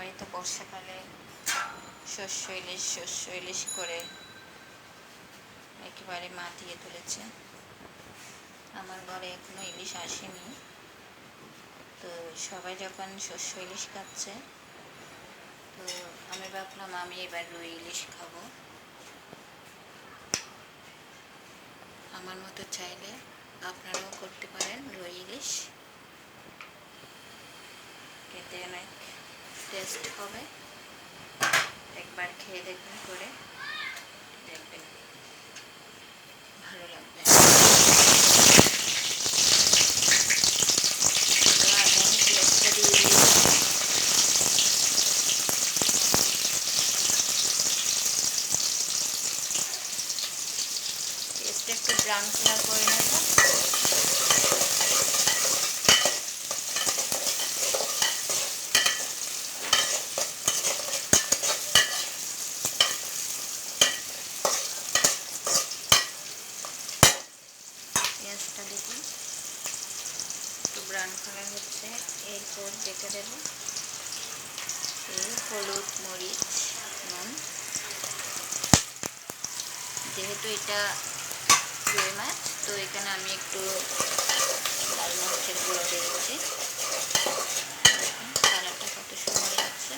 সবাই তো বর্ষাকালে শস্য ইলিশ শস্য ইলিশ করে একেবারে মাতিয়ে তুলেছে। আমার ঘরে এখনও ইলিশ আসেনি। তো সবাই যখন শস্য ইলিশ খাচ্ছে, তো আমি ভাবলাম আমি এবার রুই ইলিশ খাব। আমার মতো চাইলে আপনারাও করতে পারেন রুই ইলিশ। খেতে অনেক টেস্ট হবে। একবার খেয়ে দেখবেন করে দেখবেন। ভালো লাগবে। পেস্টটা একটু ব্রাউন কালার করে নেব পেঁয়াজটা দেখুন একটু ব্রাউন কালার হচ্ছে। এরপর দেখে দেবো। এই হলুদ মরিচ নুন। যেহেতু এটা রুই মাছ তো এখানে আমি একটু লাল মরিচের গুঁড়ো দিয়ে দিচ্ছি দেখুন কালারটা কত সুন্দর লাগছে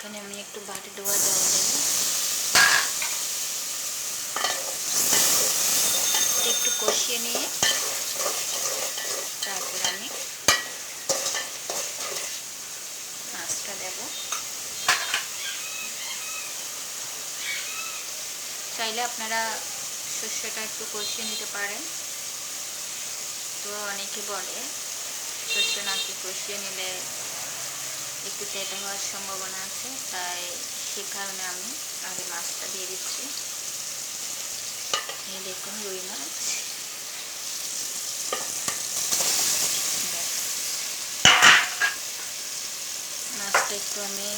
এখানে আমি একটু বাটি দেওয়া জল দেবো। একটু কষিয়ে নিয়ে তারপর আমি মাছটা দেব। চাইলে আপনারা শস্যটা একটু কষিয়ে নিতে পারেন। তো অনেকে বলে শস্য নাকি কষিয়ে নিলে একটু তেতো হওয়ার সম্ভাবনা আছে। সে কারণে আমি আগে মাছটা দিয়ে দিচ্ছি। দেখুন, রুই মাছ। মাছটা একটু আমি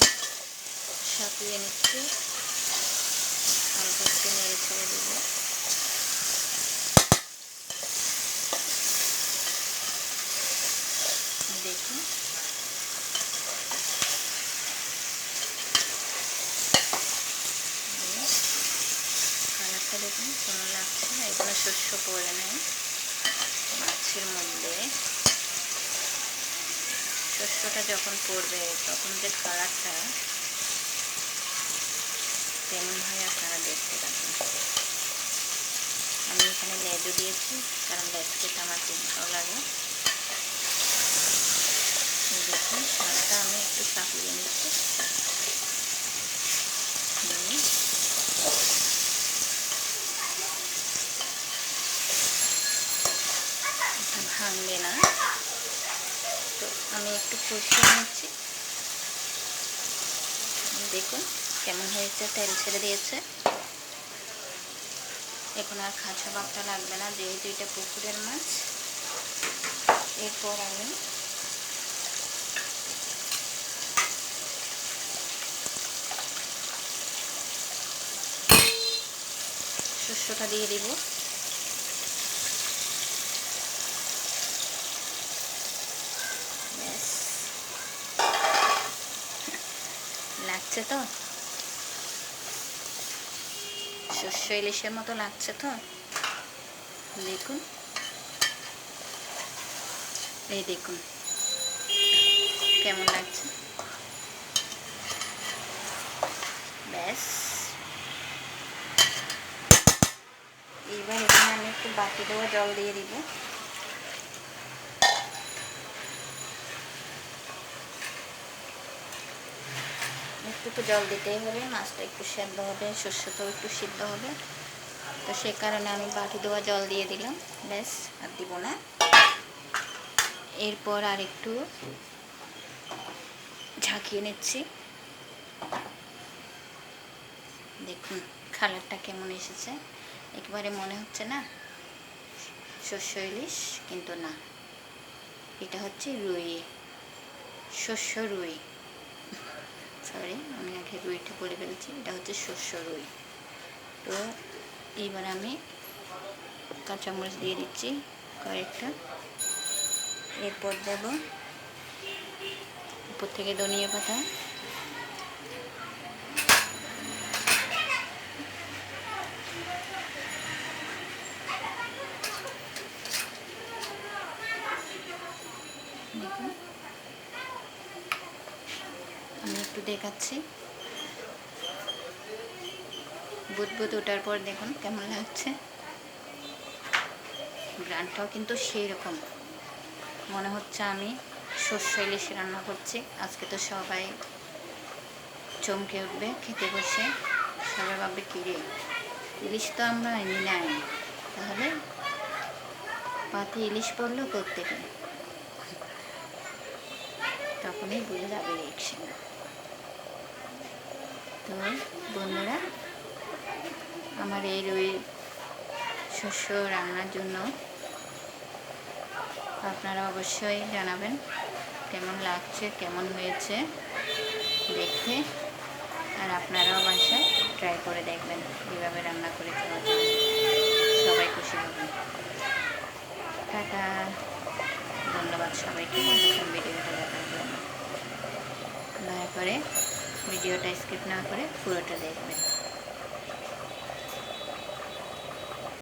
সাপিয়ে নিচ্ছি। হালকা একটু নেড়ে ছেড়ে দেবো। দেখুন। কালারটা দেখুন, কেমন লাগছে? না এখানে শস্য পড়ে নেই। মাছের মধ্যে শস্যটা যখন পড়বে, তখন যে কালারটা তেমন হয় আপনারা দেখতে পাবেন। আমি এখানে লেজও দিয়েছি, কারণ লেজ খেতে আমার খুব ভালো লাগে। দেখুন মাছটা আমি একটু চাপিয়ে নিচ্ছি নিয়ে এটা ভাঙবে না। তো আমি একটু কষিয়ে নিচ্ছি দেখুন কেমন হয়েছে, তেল ছেড়ে দিয়েছে। এখন আর খাঁচা বাপটা লাগবে না, যেহেতু এটা পুকুরের মাছ। এরপর আমি শস্যটা দিয়ে দিব ব্যাস লাগছে তো? শস্য ইলিশের মতো লাগছে তো? দেখুন। এই দেখুন। কেমন লাগছে? ব্যাস। এইবার এখানে আমি একটু বাকি দেওয়া জল দিয়ে দিব। একটু জল দিতেই হবে, মাছটা একটু সেদ্ধ হবে শস্যটাও একটু সিদ্ধ হবে। তো সে কারণে আমি বাটি দেওয়া জল দিয়ে দিলাম, ব্যাস, আর দিব না। এরপর আর একটু ঝাঁকিয়ে নিচ্ছি। দেখুন, কালারটা কেমন এসেছে। একবারে মনে হচ্ছে না শস্য ইলিশ, কিন্তু না। এটা হচ্ছে রুই, শস্য রুই। রুইটা বলে ফেলেছি, এটা হচ্ছে শস্য রুই। তো এইবার আমি কাঁচামরিচ দিয়ে দিচ্ছি কয়েকটা। এরপর দেব উপর থেকে ধনিয়া পাতা। আমি একটু দেখাচ্ছি। বুদবুদ ওঠার পর দেখুন কেমন লাগছে। গ্রানটাও কিন্তু সেই রকম মনে হচ্ছে আমি শস্য ইলিশ রান্না করছি। আজকে তো সবাই চমকে উঠবে, খেতে বসে। সবাই ভাববে কিরে ইলিশ তো আমরা এনে নাই তাহলে পাতে ইলিশ পড়ল থেকে তখনই বুঝে যাবে রিয়েকশন। তো বন্ধুরা আমার এই রুই শস্য রান্নার জন্য। আপনারা অবশ্যই জানাবেন কেমন লাগছে, কেমন হয়েছে দেখতে আর আপনারাও বাসায় ট্রাই করে দেখবেন কীভাবে রান্না করে খাওয়া যায় সবাই খুশি হবেন টাটা। ধন্যবাদ সবাইকে এতক্ষণ ভিডিওটা দেখার জন্য। দয়া করে ভিডিওটা স্কিপ না করে পুরোটা দেখবেন।